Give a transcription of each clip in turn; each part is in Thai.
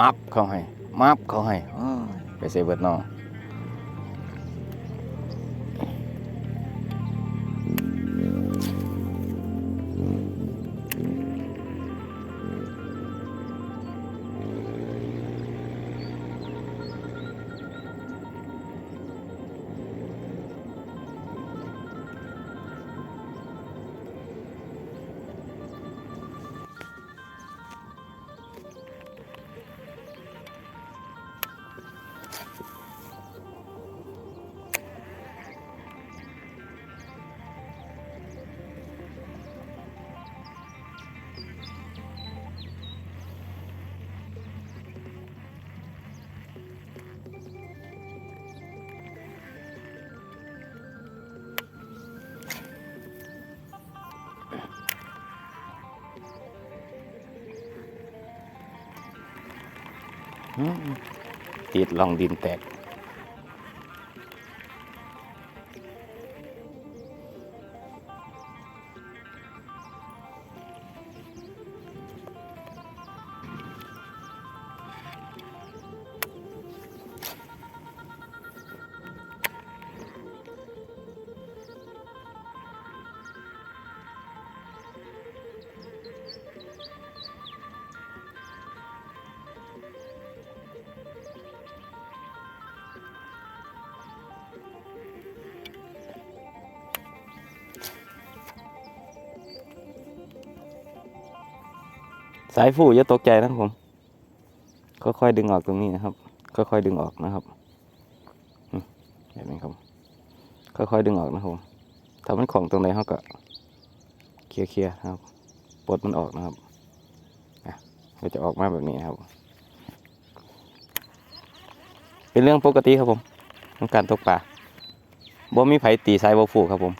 มับเขาให้ มับเขาให้อ้าวไปเซเบิร์ดเนอ ติดลองดินแตกายฟูอย่าตกใจนะครับผม ค่อยๆดึงออกตรงนี้นะครับ ค่อยๆดึงออกนะครับเห็นไหมครับ ค่อยๆดึงออกนะครับผมถ้ามันของตรงไหนเขาก็เคลียร์ๆนะครับ ปลดมันออกนะครับก็จะออกมาแบบนี้ครับ เป็นเรื่องปกติครับผมของการตกปลาบ่มีไผตีสายบ่ฟูครับผม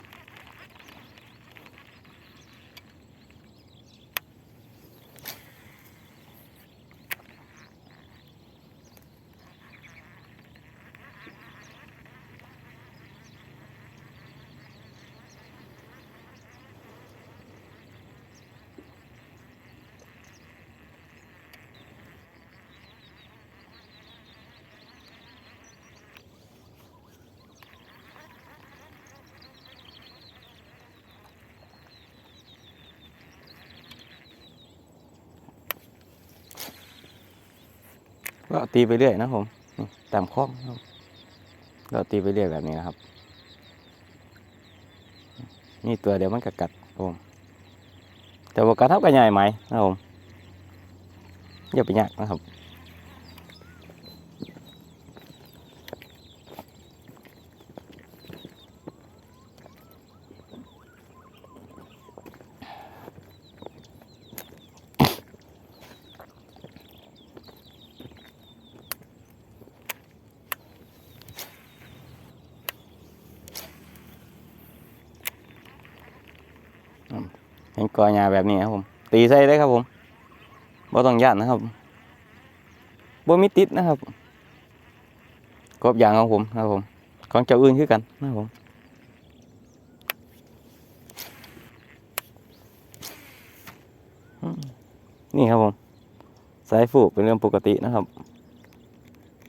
ก็ตีไปเรื่อยนะผมตามข้องนะครับก็ตีไปเรื่อยแบบนี้นะครับ นี่ตัวเดียวมันกัดกัดครับผมแต่ว่ากระทับกับใหญ่ไหมนะครับผมอย่าไปยากนะครับ เห็นกอหญ้าแบบนี้ครับผม ตีใส่ได้ครับผมบ่ต้องย่านนะครับบ่มีติดนะครับกบอย่างของผมนครับผม ของเจ้าอื่นคือกันนะครับผมนี่ครับผมสายฟูเป็นเรื่องปกตินะครับ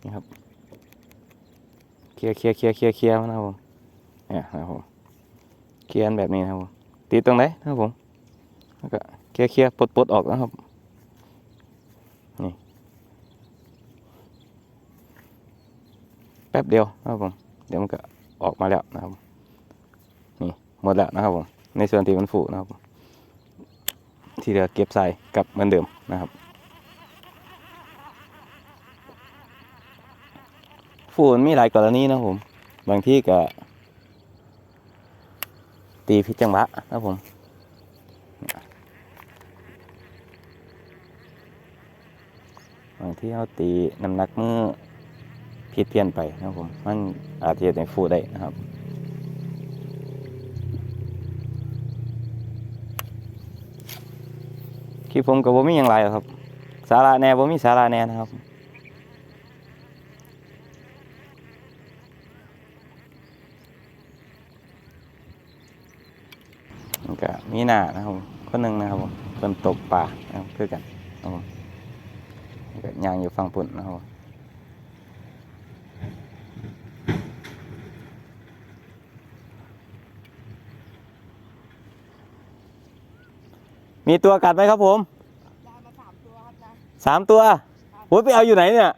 นี่ครับเคลียร์เคลียร์เคลียร์เคลียร์เคลียร์นะครับผมเนี่ยนะครับผมเคลียร์แบบนี้นะครับผมตีตรงไหนนะครับผม แล้วก็เคลียร์เคลียร์ปลดปลดออกนะครับ นี่แป๊บเดียวนะครับผม เดี๋ยวมันก็ออกมาแล้วนะครับ นี่หมดแล้วนะครับผม ในส่วนที่มันฝูนะครับ ที่เหลือเก็บใส่กลับเหมือนเดิมนะครับ ฝูมันมีหลายกรณีนะผม บางที่ก็ตีพิจังหวะนะผม บาง ที่เขาตีน้ำหนักมือผิดเพี้ยนไปนะครับผมมันอาจจะเฮ็ดให้ฟูได้นะครับคลิปผมกับผมมีอย่างไรหรอครับ สาระแน่ผมมีสาระแน่นะครับมันก็มีหน้านะครับคนหนึ่งนะครับผมคนตกปลานะครับคือกันนะครับผม ย่างอยู่ฝั่งปุ่นนะครับผมมีตัวกัดไหมครับผมได้มาสามตัวครับนะสามตัวโอ้ยไปเอาอยู่ไหนเนี่ย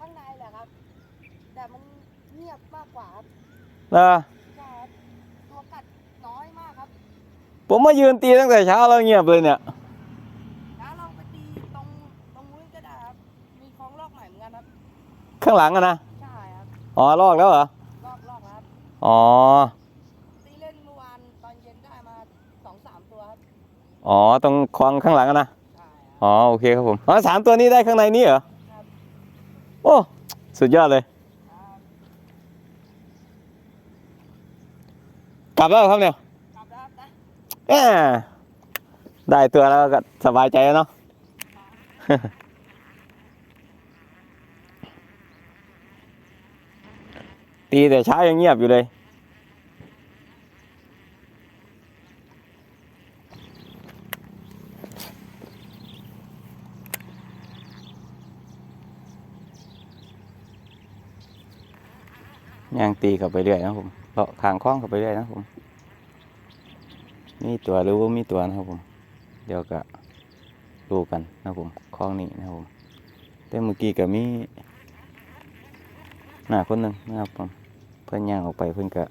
ข้างในแหละครับ แต่มันเงียบมากกว่าครับเออใช่ครับตัวกัดน้อยมากครับ ผมมายืนตีตั้งแต่เช้าแล้วเงียบเลยเนี่ย แล้วลองไปตีตรงตรงนู้นก็ได้ครับ มีคลองลอกใหม่เหมือนกันครับ ข้างหลังอะนะใช่ครับอ๋อลอกแล้วเหรอลอกลอกครับอ๋อตีเล่นเมื่อวานตอนเย็นได้มาสองสามตัวครับอ๋อตรงคลองข้างหลังอะนะใช่ครับอ๋อโอเคครับผมอ๋อสามตัวนี้ได้ข้างในนี้เหรอครับโอ้สุดยอดเลย ครับกลับแล้วเหรอครับเนี่ยกลับแล้วครับนะแหมได้ตัวแล้วก็สบายใจแล้วเนาะ ตีแต่เช้ายังเงียบอยู่เลย ย่างตีเข้าไปเรื่อยนะผมเลาะขางคล้องเข้าไปเรื่อยนะผม มีตัวหรือว่ามีตัวนะครับผม เดี๋ยวก็ดูกันนะผมคล้องนี้นะผม แต่เมื่อกี้ก็มี หน้าคนหนึ่งนะครับผมเพื่อนย่างออกไปเพื่อนก็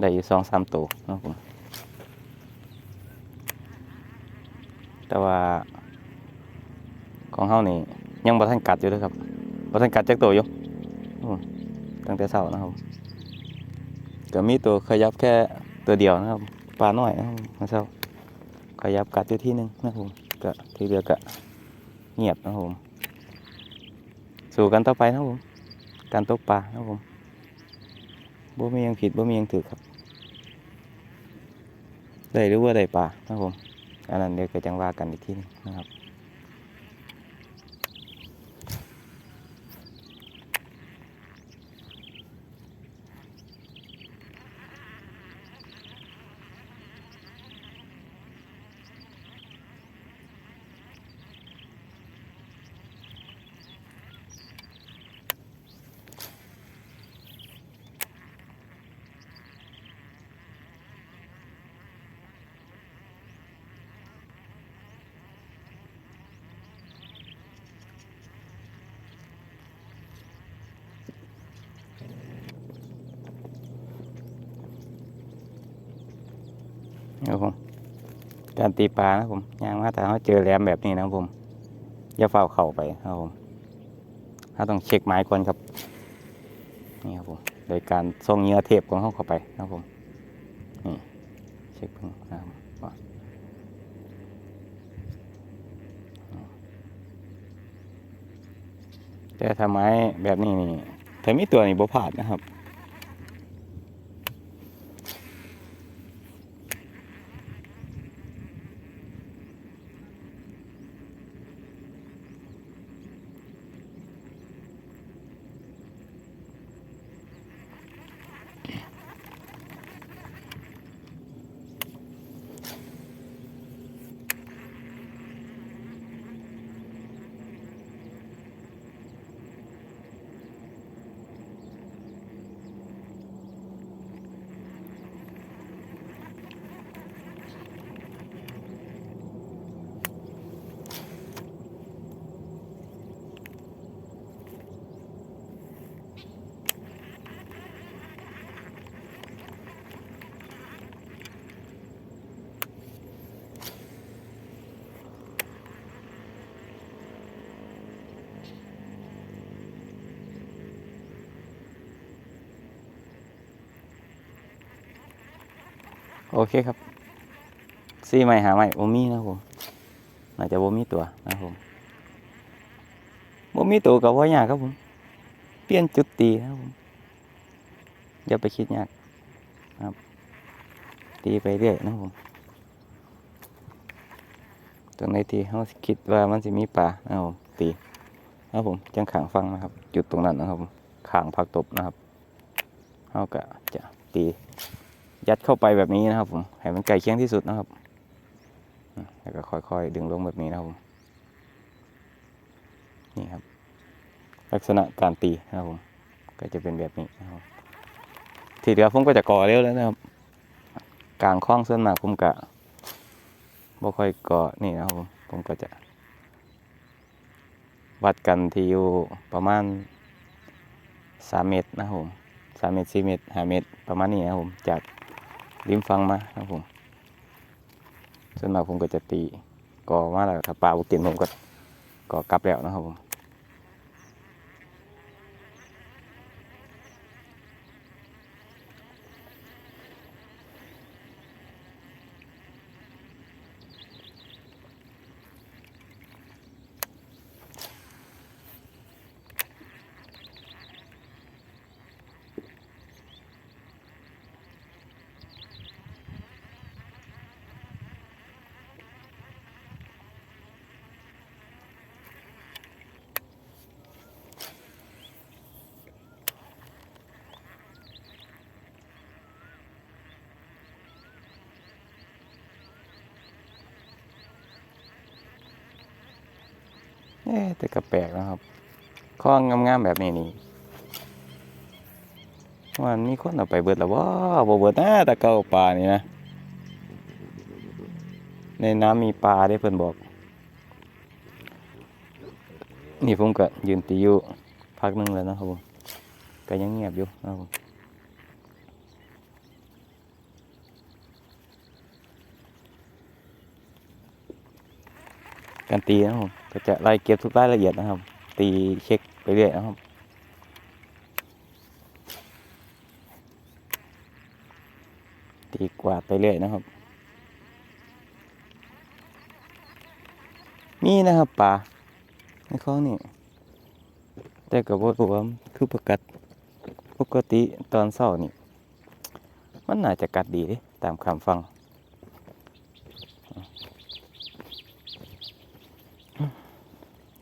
ได้อยู่สองสามตัวนะครับผมแต่ว่าของเฮานี่ยังบ่ทันกัดอยู่เลยครับบ่ทันกัดจักตัวอยู่ตั้งแต่เช้านะครับก็มีตัวขยับแค่ตัวเดียวนะครับปลาน้อยนะครับมเมื่อเช้าขยับกัดอยู่ที่หนึงนะครับผมก็ที่เหลือก็เงียบนะครับผมสู่กันต่อไปนะครับผม การตกปลาครับผมบ่มียังผิดบ่มียังถือครับ ได้หรือว่าได้ปลาครับผมอันนั้นเดี๋ยวก็จังว่ากันอีกทีนึงนะครับ ครับผม การตีปลานะผมย่างมาแต่เขาเจอแหลมแบบนี้นะครับผมอย่าเฝ้าเข่าไปนะครับผมถ้าต้องเช็คไม้ก่อนครับ นี่ครับผม โดยการส่งเหยื่อเทปของเขาเข้าไปนะครับผม นี่เช็คเพิ่งนะครับแต่ถ้าไม้แบบนี้นี่ถ้ามีตัวนี่บ่พลาดนะครับ เคครับซี่ใหม่หาใหม่โอมี่นะผมน่าจะโบมี่ตัวนะผมโบมี่ตัวกับว่ายากครับผม เปลี่ยนจุดตีนะครับผมอย่าไปคิดยากนะครับ ตีไปเรื่อยนะผมตรงไหนที่เขาคิดว่ามันจะมีปลานะครับผมตีนะครับผมจังขางฟังนะครับ จุดตรงนั้นนะครับผมขางผักตบนะครับเขาก็จะตี ยัดเข้าไปแบบนี้นะครับผมให้มันใกล้เคียงที่สุดนะครับ แล้วก็ค่อยๆดึงลงแบบนี้นะครับผมนี่ครับ ลักษณะการตีนะครับผมก็จะเป็นแบบนี้นะครับทีเดียวผมก็จะก่อเร็วแล้วนะครับกลางคล้องส่วนมากผมกะบ่ค่อยก่อนี่นะครับผมผมก็จะ วัดกันที่อยู่ประมาณสามเมตรนะครับผมสามเมตรสี่เมตรห้าเมตรประมาณนี้นะครับผมจาก ริมฟังมานะครับผมส่วนมากผมก็จะตีก่อมาแล้วถ้าปลาบุกินผมก็ก่อกลับแล้วนะครับผม เอ๊แต่ก็แปลกนะครับข้องงามๆแบบนี้นี่วันมีคนเอาไปเบิดแล้วว่าบ่เบิดนะแต่เก่าปลานี่นะ ในน้ำมีปลาได้เพิ่นบอก นี่ผมก็ยืนตีอยู่พักหนึงแล้วนะครับผมก็ยังเงียบอยู่นะครับผม การตีนะครับผมก็จะไล่เก็บทุกรายละเอียดนะครับ ตีเช็คไปเรื่อยนะครับตีกวาดไปเรื่อยนะครับ มีนะครับปลาในคลองนี่แต่กับว่าผมคือปกัดปกติตอนเช้านี่ มันน่าจะกัดดีเด้ตามคำฟัง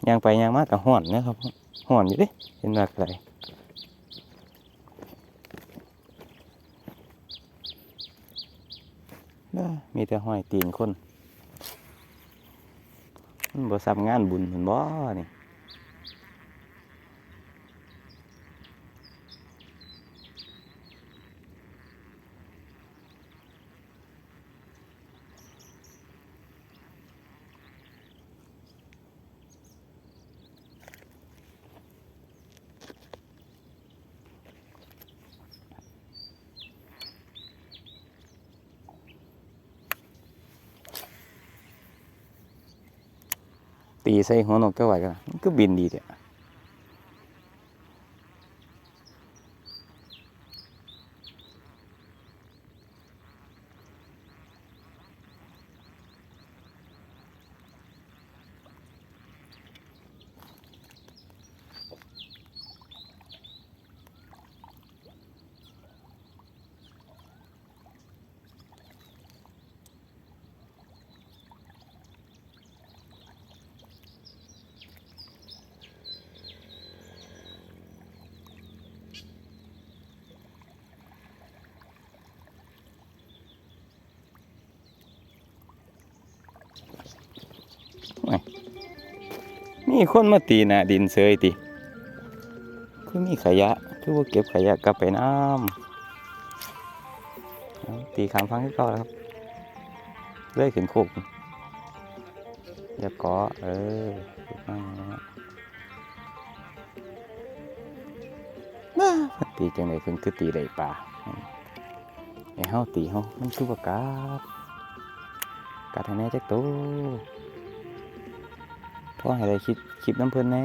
ยางไปยางมากกับห่อนนะครับห่อนอยู่ดิเห็นว่าอะไรเด้อมีแต่ห้อยตีนคนมันบ่ซ้ำงานบุญเหมือนบ่นี่ ตีใส่หัวนกก็ไหวกันก็บินดีเดีย มีคนมาตีน้าดินเสยติคือมีขยะ คือว่าเก็บขยะกลับไปน้ำตีขามฟังที่เก่าแล้วครับเลื่อยขึ้นโคกอย่ากาะเออถูกต้องนะฮะบ้าตีจังไดเพิ่นคือตีได้ป่าไอ้เฮาตีเฮามันคือว่ากัดกัดให้แน่จักโต พอให้ได้คิดคลิปน้ำเพิ่นแน่